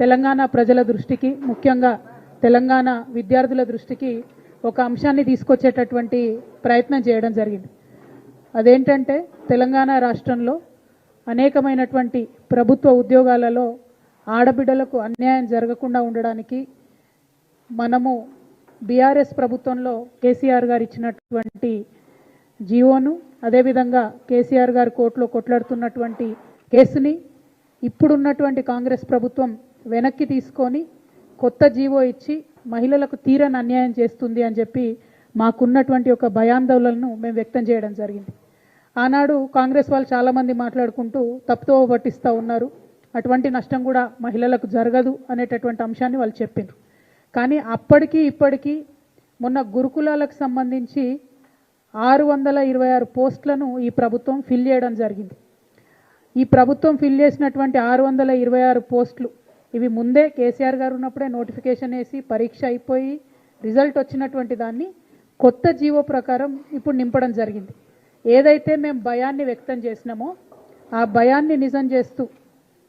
తెలంగాణ ప్రజల దృష్టికి ముఖ్యంగా తెలంగాణ విద్యార్థుల దృష్టికి ఒక అంశాన్ని తీసుకొచ్చేటటువంటి ప్రయత్నం చేయడం జరిగింది. అదేంటంటే తెలంగాణ రాష్ట్రంలో అనేకమైనటువంటి ప్రభుత్వ ఉద్యోగాలలో ఆడబిడ్డలకు అన్యాయం జరగకుండా ఉండడానికి మనము బీఆర్ఎస్ ప్రభుత్వంలో కేసీఆర్ గారు ఇచ్చినటువంటి జీవోను అదేవిధంగా కేసీఆర్ గారు కోర్టులో కొట్లాడుతున్నటువంటి కేసుని ఇప్పుడున్నటువంటి కాంగ్రెస్ ప్రభుత్వం వెనక్కి తీసుకొని కొత్త జీవో ఇచ్చి మహిళలకు తీరని అన్యాయం చేస్తుంది అని చెప్పి మాకున్నటువంటి ఒక భయాందోళనను మేము వ్యక్తం చేయడం జరిగింది. ఆనాడు కాంగ్రెస్ వాళ్ళు చాలామంది మాట్లాడుకుంటూ తప్పుతో పట్టిస్తూ ఉన్నారు. అటువంటి నష్టం కూడా మహిళలకు జరగదు అనేటటువంటి అంశాన్ని వాళ్ళు చెప్పిండ్రు కానీ అప్పటికీ ఇప్పటికీ మొన్న గురుకులాలకు సంబంధించి ఆరు వందల ఇరవై ఆరు పోస్టులను ఈ ప్రభుత్వం ఫిల్ చేయడం జరిగింది. ఈ ప్రభుత్వం ఫిల్ చేసినటువంటి ఆరు వందల ఇరవై ఆరు పోస్టులు ఇవి ముందే కేసీఆర్ గారు ఉన్నప్పుడే నోటిఫికేషన్ వేసి పరీక్ష అయిపోయి రిజల్ట్ వచ్చినటువంటి దాన్ని కొత్త జీవో ప్రకారం ఇప్పుడు నింపడం జరిగింది. ఏదైతే మేము భయాన్ని వ్యక్తం చేసినామో ఆ భయాన్ని నిజం చేస్తూ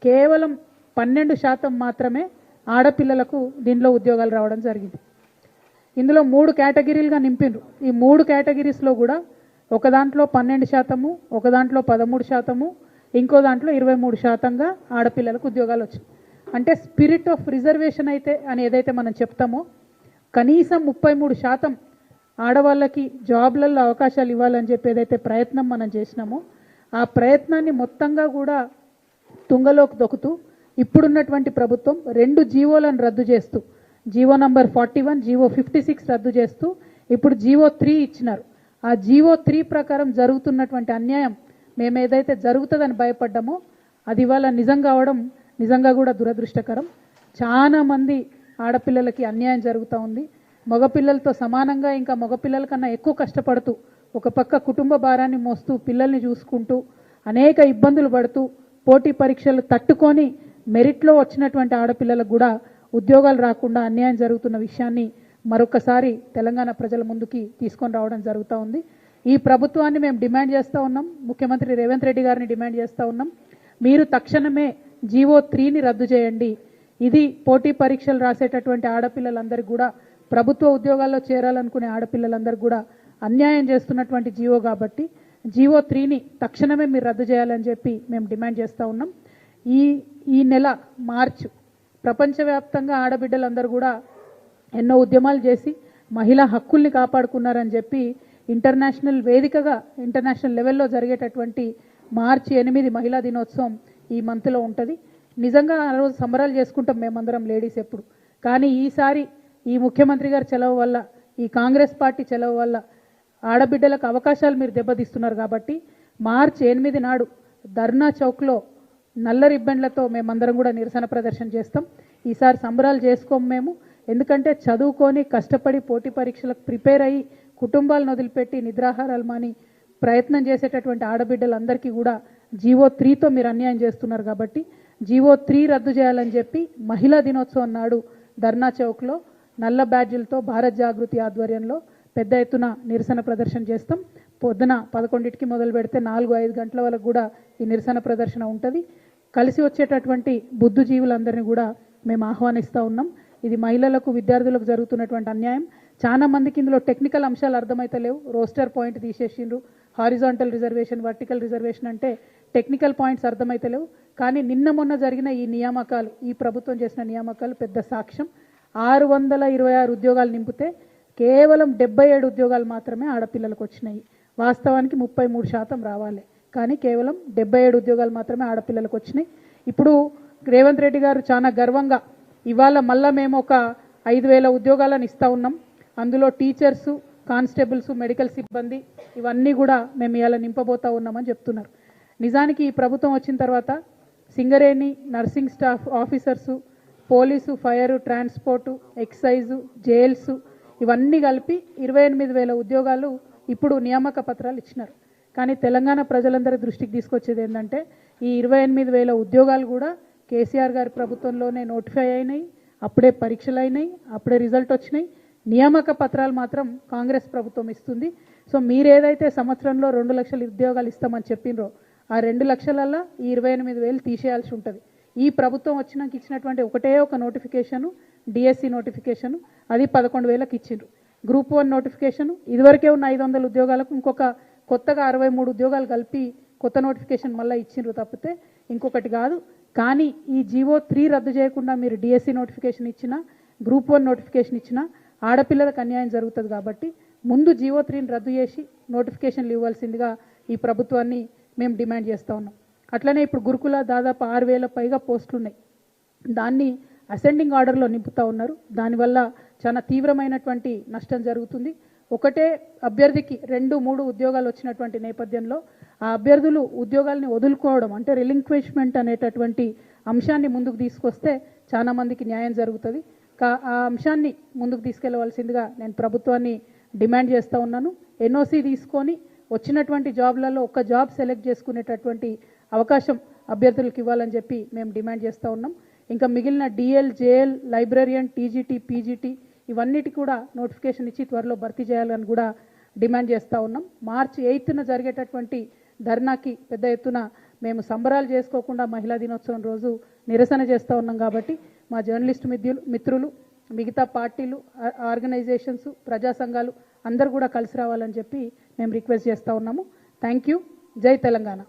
కేవలం పన్నెండు శాతం మాత్రమే ఆడపిల్లలకు దీనిలో ఉద్యోగాలు రావడం జరిగింది. ఇందులో మూడు కేటగిరీలుగా నింపిండ్రు ఈ మూడు కేటగిరీస్లో కూడా ఒక దాంట్లో పన్నెండు శాతము ఒక దాంట్లో పదమూడు శాతము ఇంకో దాంట్లో ఇరవై మూడు శాతంగా ఆడపిల్లలకు ఉద్యోగాలు వచ్చాయి అంటే స్పిరిట్ ఆఫ్ రిజర్వేషన్ అయితే అని ఏదైతే మనం చెప్తామో కనీసం ముప్పై మూడు శాతం ఆడవాళ్ళకి జాబ్లలో అవకాశాలు ఇవ్వాలని చెప్పి ఏదైతే ప్రయత్నం మనం చేసినామో ఆ ప్రయత్నాన్ని మొత్తంగా కూడా తుంగలోకి దొక్కుతూ ఇప్పుడున్నటువంటి ప్రభుత్వం రెండు జీవోలను రద్దు చేస్తూ GO number forty one GO fifty six రద్దు చేస్తూ ఇప్పుడు జీవో త్రీ ఇచ్చినారు. ఆ జీవో త్రీ ప్రకారం జరుగుతున్నటువంటి అన్యాయం మేము ఏదైతే జరుగుతుందని భయపడ్డామో అది ఇవాళ నిజం కావడం నిజంగా కూడా దురదృష్టకరం. చాలామంది ఆడపిల్లలకి అన్యాయం జరుగుతూ ఉంది. మగపిల్లలతో సమానంగా ఇంకా మగపిల్లల కన్నా ఎక్కువ కష్టపడుతూ ఒక పక్క కుటుంబ భారాన్ని మోస్తూ పిల్లల్ని చూసుకుంటూ అనేక ఇబ్బందులు పడుతూ పోటీ పరీక్షలు తట్టుకొని మెరిట్లో వచ్చినటువంటి ఆడపిల్లలకు కూడా ఉద్యోగాలు రాకుండా అన్యాయం జరుగుతున్న విషయాన్ని మరొకసారి తెలంగాణ ప్రజల ముందుకి తీసుకొని రావడం జరుగుతూ ఉంది. ఈ ప్రభుత్వాన్ని మేము డిమాండ్ చేస్తూ ఉన్నాం. ముఖ్యమంత్రి రేవంత్ రెడ్డి గారిని డిమాండ్ చేస్తూ ఉన్నాం. మీరు తక్షణమే జీవో త్రీని రద్దు చేయండి. ఇది పోటీ పరీక్షలు రాసేటటువంటి ఆడపిల్లలందరికీ కూడా ప్రభుత్వ ఉద్యోగాల్లో చేరాలనుకునే ఆడపిల్లలందరికీ కూడా అన్యాయం చేస్తున్నటువంటి జీవో కాబట్టి జీవో త్రీని తక్షణమే మీరు రద్దు చేయాలని చెప్పి మేము డిమాండ్ చేస్తూ ఉన్నాం. ఈ ఈ నెల మార్చ్ ప్రపంచవ్యాప్తంగా ఆడబిడ్డలందరూ కూడా ఎన్నో ఉద్యమాలు చేసి మహిళా హక్కుల్ని కాపాడుకున్నారని చెప్పి ఇంటర్నేషనల్ వేదికగా ఇంటర్నేషనల్ లెవెల్లో జరిగేటటువంటి మార్చి ఎనిమిది మహిళా దినోత్సవం ఈ మంత్లో ఉంటుంది. నిజంగా ఆ రోజు సంబరాలు చేసుకుంటాం మేమందరం లేడీస్ ఎప్పుడు. కానీ ఈసారి ఈ ముఖ్యమంత్రి గారి చెలవు వల్ల ఈ కాంగ్రెస్ పార్టీ చెలవు వల్ల ఆడబిడ్డలకు అవకాశాలు మీరు దెబ్బతీస్తున్నారు కాబట్టి మార్చి ఎనిమిది నాడు ధర్నా చౌక్లో నల్ల రిబ్బన్లతో మేమందరం కూడా నిరసన ప్రదర్శన చేస్తాం. ఈసారి సంబరాలు చేసుకోము మేము. ఎందుకంటే చదువుకొని కష్టపడి పోటీ పరీక్షలకు ప్రిపేర్ అయ్యి కుటుంబాలను వదిలిపెట్టి నిద్రాహారాలు మాని ప్రయత్నం చేసేటటువంటి ఆడబిడ్డలందరికీ కూడా జీవో త్రీతో మీరు అన్యాయం చేస్తున్నారు కాబట్టి జీవో త్రీ రద్దు చేయాలని చెప్పి మహిళా దినోత్సవం నాడు ధర్నా చౌక్లో నల్ల బ్యాడ్జీలతో భారత్ జాగృతి ఆధ్వర్యంలో పెద్ద ఎత్తున నిరసన ప్రదర్శన చేస్తాం. పొద్దున పదకొండింటికి మొదలు పెడితే నాలుగు ఐదు గంటల వరకు కూడా ఈ నిరసన ప్రదర్శన ఉంటుంది. కలిసి వచ్చేటటువంటి బుద్ధుజీవులందరినీ కూడా మేము ఆహ్వానిస్తూ ఉన్నాం. ఇది మహిళలకు విద్యార్థులకు జరుగుతున్నటువంటి అన్యాయం. చాలా మందికి ఇందులో టెక్నికల్ అంశాలు అర్థమైతలేవు రోస్టర్ పాయింట్ తీసేసిండ్రు. హారిజాంటల్ రిజర్వేషన్ వర్టికల్ రిజర్వేషన్ అంటే టెక్నికల్ పాయింట్స్ అర్థమైతలేవు కానీ నిన్న మొన్న జరిగిన ఈ నియామకాలు ఈ ప్రభుత్వం చేసిన నియామకాలు పెద్ద సాక్ష్యం. ఆరు వందల ఇరవై ఆరు ఉద్యోగాలు నింపితే కేవలం డెబ్బై ఏడు ఉద్యోగాలు మాత్రమే ఆడపిల్లలకు వచ్చినాయి. వాస్తవానికి ముప్పై మూడు శాతం రావాలి. కానీ కేవలం డెబ్బై ఏడు ఉద్యోగాలు మాత్రమే ఆడపిల్లలకు వచ్చినాయి. ఇప్పుడు రేవంత్ రెడ్డి గారు చాలా గర్వంగా ఇవాళ మళ్ళా మేము ఒక ఐదు వేల ఉద్యోగాలను ఇస్తూ ఉన్నాం. అందులో టీచర్సు కానిస్టేబుల్స్ మెడికల్ సిబ్బంది ఇవన్నీ కూడా మేము ఇవాళ నింపబోతా ఉన్నామని చెప్తున్నారు. నిజానికి ఈ ప్రభుత్వం వచ్చిన తర్వాత Singareni nursing staff officers police fire transport excise jails ఇవన్నీ కలిపి ఇరవై ఎనిమిది వేల ఉద్యోగాలు ఇప్పుడు నియామక పత్రాలు ఇచ్చినారు. కానీ తెలంగాణ ప్రజలందరి దృష్టికి తీసుకొచ్చేది ఏంటంటే ఈ ఇరవై ఎనిమిది వేల ఉద్యోగాలు కూడా కేసీఆర్ గారి ప్రభుత్వంలోనే నోటిఫై అయినాయి అప్పుడే పరీక్షలు అయినాయి అప్పుడే రిజల్ట్ వచ్చినాయి. నియామక పత్రాలు మాత్రం కాంగ్రెస్ ప్రభుత్వం ఇస్తుంది. సో మీరు ఏదైతే సంవత్సరంలో రెండు లక్షల ఉద్యోగాలు ఇస్తామని చెప్పిండ్రో ఆ రెండు లక్షలల్లో ఈ ఇరవై ఎనిమిది వేలు తీసేయాల్సి ఉంటుంది. ఈ ప్రభుత్వం వచ్చినాక ఇచ్చినటువంటి ఒకటే ఒక నోటిఫికేషను డిఎస్సి నోటిఫికేషను అది పదకొండు వేలకు ఇచ్చిండ్రు. గ్రూప్ వన్ నోటిఫికేషన్ ఇదివరకే ఉన్న ఐదు వందల ఉద్యోగాలకు ఇంకొక కొత్తగా అరవై మూడు ఉద్యోగాలు కలిపి కొత్త నోటిఫికేషన్ మళ్ళీ ఇచ్చిండ్రు తప్పితే ఇంకొకటి కాదు. కానీ ఈ జీవో త్రీ రద్దు చేయకుండా మీరు డిఎస్సి నోటిఫికేషన్ ఇచ్చినా గ్రూప్ వన్ నోటిఫికేషన్ ఇచ్చినా ఆడపిల్లలకు అన్యాయం జరుగుతుంది కాబట్టి ముందు జీవో త్రీని రద్దు చేసి నోటిఫికేషన్లు ఇవ్వాల్సిందిగా ఈ ప్రభుత్వాన్ని మేము డిమాండ్ చేస్తూ ఉన్నాం. అట్లనే ఇప్పుడు గురుకుల దాదాపు ఆరు వేల పైగా పోస్టులు ఉన్నాయి. దాన్ని అసెండింగ్ ఆర్డర్లో నింపుతా ఉన్నారు. దానివల్ల చాలా తీవ్రమైనటువంటి నష్టం జరుగుతుంది. ఒకటే అభ్యర్థికి రెండు మూడు ఉద్యోగాలు వచ్చినటువంటి నేపథ్యంలో ఆ అభ్యర్థులు ఉద్యోగాల్ని వదులుకోవడం అంటే రిలింక్విష్మెంట్ అనేటటువంటి అంశాన్ని ముందుకు తీసుకొస్తే చాలా మందికి న్యాయం జరుగుతుంది. కా ఆ అంశాన్ని ముందుకు తీసుకెళ్ళవలసిందిగా నేను ప్రభుత్వాన్ని డిమాండ్ చేస్తూ ఉన్నాను. ఎన్ఓసి తీసుకొని వచ్చినటువంటి జాబ్లలో ఒక జాబ్ సెలెక్ట్ చేసుకునేటటువంటి అవకాశం అభ్యర్థులకు ఇవ్వాలని చెప్పి మేము డిమాండ్ చేస్తూ ఉన్నాం. ఇంకా మిగిలిన DL JL librarian TGT PGT ఇవన్నిటి కూడా నోటిఫికేషన్ ఇచ్చి త్వరలో భర్తీ చేయాలని కూడా డిమాండ్ చేస్తూ ఉన్నాం. మార్చి ఎయిత్న జరిగేటటువంటి ధర్నాకి పెద్ద ఎత్తున మేము సంబరాలు చేసుకోకుండా మహిళా దినోత్సవం రోజు నిరసన చేస్తూ ఉన్నాం కాబట్టి మా జర్నలిస్ట్ మిత్రులు మిత్రులు మిగతా పార్టీలు ఆర్గనైజేషన్స్ ప్రజా సంఘాలు అందరు కూడా కలిసి రావాలని చెప్పి మేము రిక్వెస్ట్ చేస్తూ ఉన్నాము. థ్యాంక్ యూ జై తెలంగాణ.